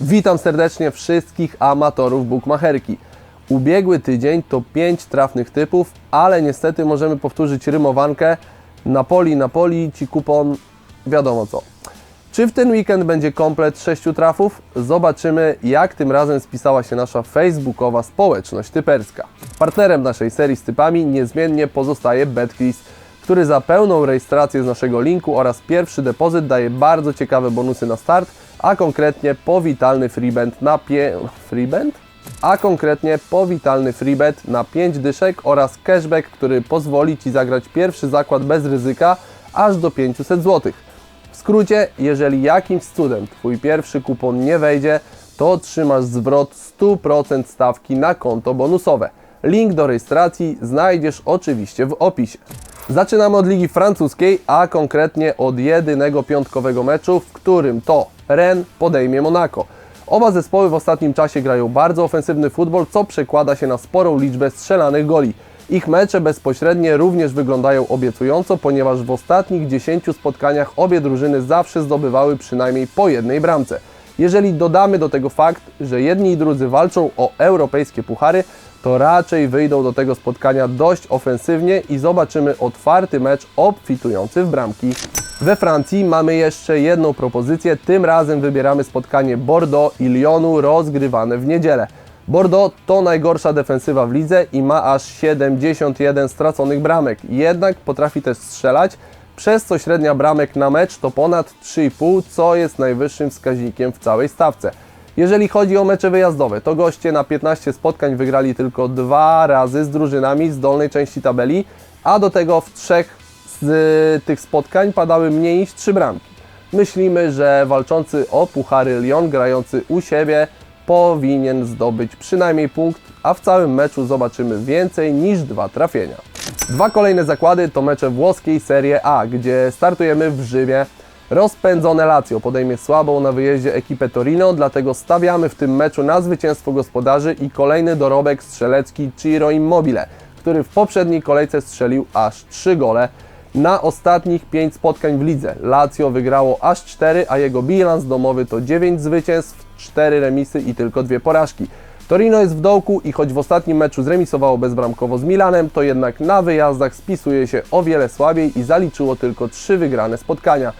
Witam serdecznie wszystkich amatorów bukmacherki. Ubiegły tydzień to 5 trafnych typów, ale niestety możemy powtórzyć rymowankę. Napoli, Napoli, ci kupon, wiadomo co. Czy w ten weekend będzie komplet 6 trafów? Zobaczymy, jak tym razem spisała się nasza facebookowa społeczność typerska. Partnerem naszej serii z typami niezmiennie pozostaje BetCris, który za pełną rejestrację z naszego linku oraz pierwszy depozyt daje bardzo ciekawe bonusy na start, a konkretnie powitalny freebet na pie... freebet? A konkretnie powitalny freebet na 5 dyszek oraz cashback, który pozwoli Ci zagrać pierwszy zakład bez ryzyka aż do 500 zł. W skrócie, jeżeli jakimś cudem Twój pierwszy kupon nie wejdzie, to otrzymasz zwrot 100% stawki na konto bonusowe. Link do rejestracji znajdziesz oczywiście w opisie. Zaczynamy od Ligi Francuskiej, a konkretnie od jedynego piątkowego meczu, w którym to Rennes podejmie Monaco. Oba zespoły w ostatnim czasie grają bardzo ofensywny futbol, co przekłada się na sporą liczbę strzelanych goli. Ich mecze bezpośrednie również wyglądają obiecująco, ponieważ w ostatnich 10 spotkaniach obie drużyny zawsze zdobywały przynajmniej po jednej bramce. Jeżeli dodamy do tego fakt, że jedni i drudzy walczą o europejskie puchary, to raczej wyjdą do tego spotkania dość ofensywnie i zobaczymy otwarty mecz obfitujący w bramki. We Francji mamy jeszcze jedną propozycję, tym razem wybieramy spotkanie Bordeaux i Lyonu rozgrywane w niedzielę. Bordeaux to najgorsza defensywa w lidze i ma aż 71 straconych bramek, jednak potrafi też strzelać, przez co średnia bramek na mecz to ponad 3,5, co jest najwyższym wskaźnikiem w całej stawce. Jeżeli chodzi o mecze wyjazdowe, to goście na 15 spotkań wygrali tylko dwa razy z drużynami z dolnej części tabeli, a do tego w trzech z tych spotkań padały mniej niż 3 bramki. Myślimy, że walczący o puchary Lyon grający u siebie powinien zdobyć przynajmniej punkt, a w całym meczu zobaczymy więcej niż dwa trafienia. Dwa kolejne zakłady to mecze włoskiej Serie A, gdzie startujemy w Rzymie. Rozpędzone Lazio podejmie słabą na wyjeździe ekipę Torino, dlatego stawiamy w tym meczu na zwycięstwo gospodarzy i kolejny dorobek strzelecki Ciro Immobile, który w poprzedniej kolejce strzelił aż 3 gole. Na ostatnich 5 spotkań w lidze Lazio wygrało aż 4, a jego bilans domowy to 9 zwycięstw, 4 remisy i tylko 2 porażki. Torino jest w dołku i choć w ostatnim meczu zremisowało bezbramkowo z Milanem, to jednak na wyjazdach spisuje się o wiele słabiej i zaliczyło tylko 3 wygrane spotkania.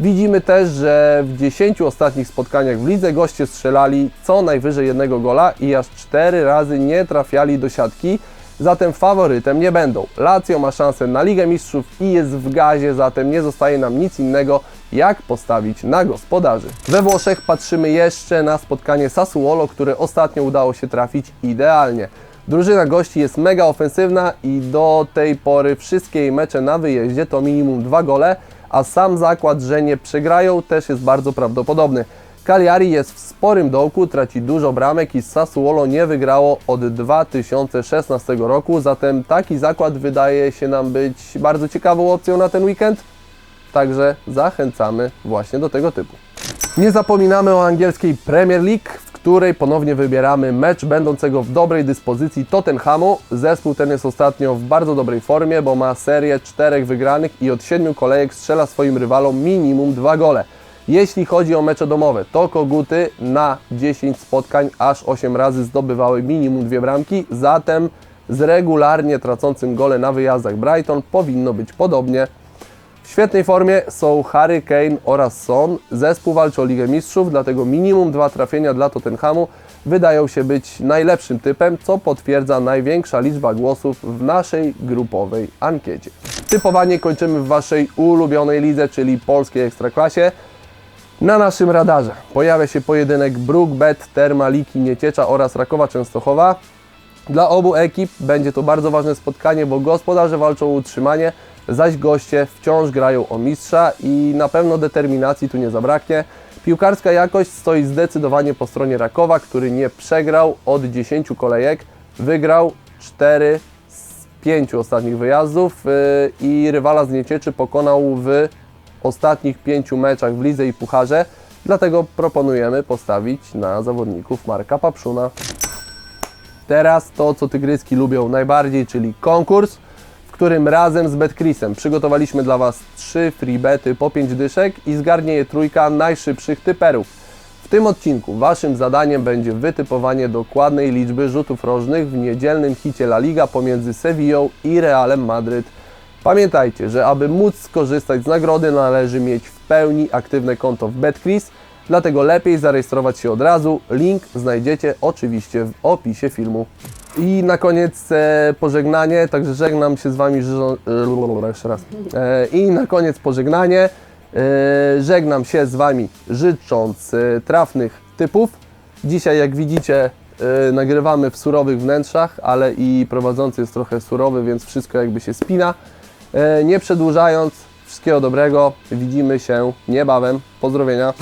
Widzimy też, że w 10 ostatnich spotkaniach w lidze goście strzelali co najwyżej jednego gola i aż 4 razy nie trafiali do siatki, zatem faworytem nie będą. Lazio ma szansę na Ligę Mistrzów i jest w gazie, zatem nie zostaje nam nic innego, jak postawić na gospodarzy. We Włoszech patrzymy jeszcze na spotkanie Sassuolo, które ostatnio udało się trafić idealnie. Drużyna gości jest mega ofensywna i do tej pory wszystkie jej mecze na wyjeździe to minimum dwa gole, a sam zakład, że nie przegrają też jest bardzo prawdopodobny. Cagliari jest w sporym dołku, traci dużo bramek i Sassuolo nie wygrało od 2016 roku, zatem taki zakład wydaje się nam być bardzo ciekawą opcją na ten weekend. Także zachęcamy właśnie do tego typu. Nie zapominamy o angielskiej Premier League, której ponownie wybieramy mecz będącego w dobrej dyspozycji Tottenhamu. Zespół ten jest ostatnio w bardzo dobrej formie, bo ma serię czterech wygranych i od siedmiu kolejek strzela swoim rywalom minimum dwa gole. Jeśli chodzi o mecze domowe, to koguty na 10 spotkań aż 8 razy zdobywały minimum dwie bramki, zatem z regularnie tracącym gole na wyjazdach Brighton powinno być podobnie. W świetnej formie są Harry Kane oraz Son. Zespół walczy o Ligę Mistrzów, dlatego minimum dwa trafienia dla Tottenhamu wydają się być najlepszym typem, co potwierdza największa liczba głosów w naszej grupowej ankiecie. Typowanie kończymy w Waszej ulubionej lidze, czyli polskiej Ekstraklasie. Na naszym radarze pojawia się pojedynek Brookbet, Termaliki, Nieciecza oraz Rakowa Częstochowa. Dla obu ekip będzie to bardzo ważne spotkanie, bo gospodarze walczą o utrzymanie, zaś goście wciąż grają o mistrza i na pewno determinacji tu nie zabraknie. Piłkarska jakość stoi zdecydowanie po stronie Rakowa, który nie przegrał od 10 kolejek, wygrał 4 z 5 ostatnich wyjazdów yy, i rywala z Niecieczy pokonał w ostatnich 5 meczach w lidze i pucharze, dlatego proponujemy postawić na zawodników Marka Papszuna. Teraz to, co tygryski lubią najbardziej, czyli konkurs, którym razem z BetChrisem przygotowaliśmy dla Was trzy freebety po 5 dyszek i zgarnie je trójka najszybszych typerów. W tym odcinku Waszym zadaniem będzie wytypowanie dokładnej liczby rzutów rożnych w niedzielnym hicie La Liga pomiędzy Sevillą i Realem Madryt. Pamiętajcie, że aby móc skorzystać z nagrody należy mieć w pełni aktywne konto w BetCris, dlatego lepiej zarejestrować się od razu. Link znajdziecie oczywiście w opisie filmu. I na koniec e, pożegnanie, także żegnam się z Wami, e, jeszcze raz. E, I na koniec pożegnanie, e, żegnam się z Wami życząc e, trafnych typów. Dzisiaj jak widzicie e, nagrywamy w surowych wnętrzach, ale i prowadzący jest trochę surowy, więc wszystko jakby się spina. E, Nie przedłużając, wszystkiego dobrego, widzimy się niebawem. Pozdrowienia.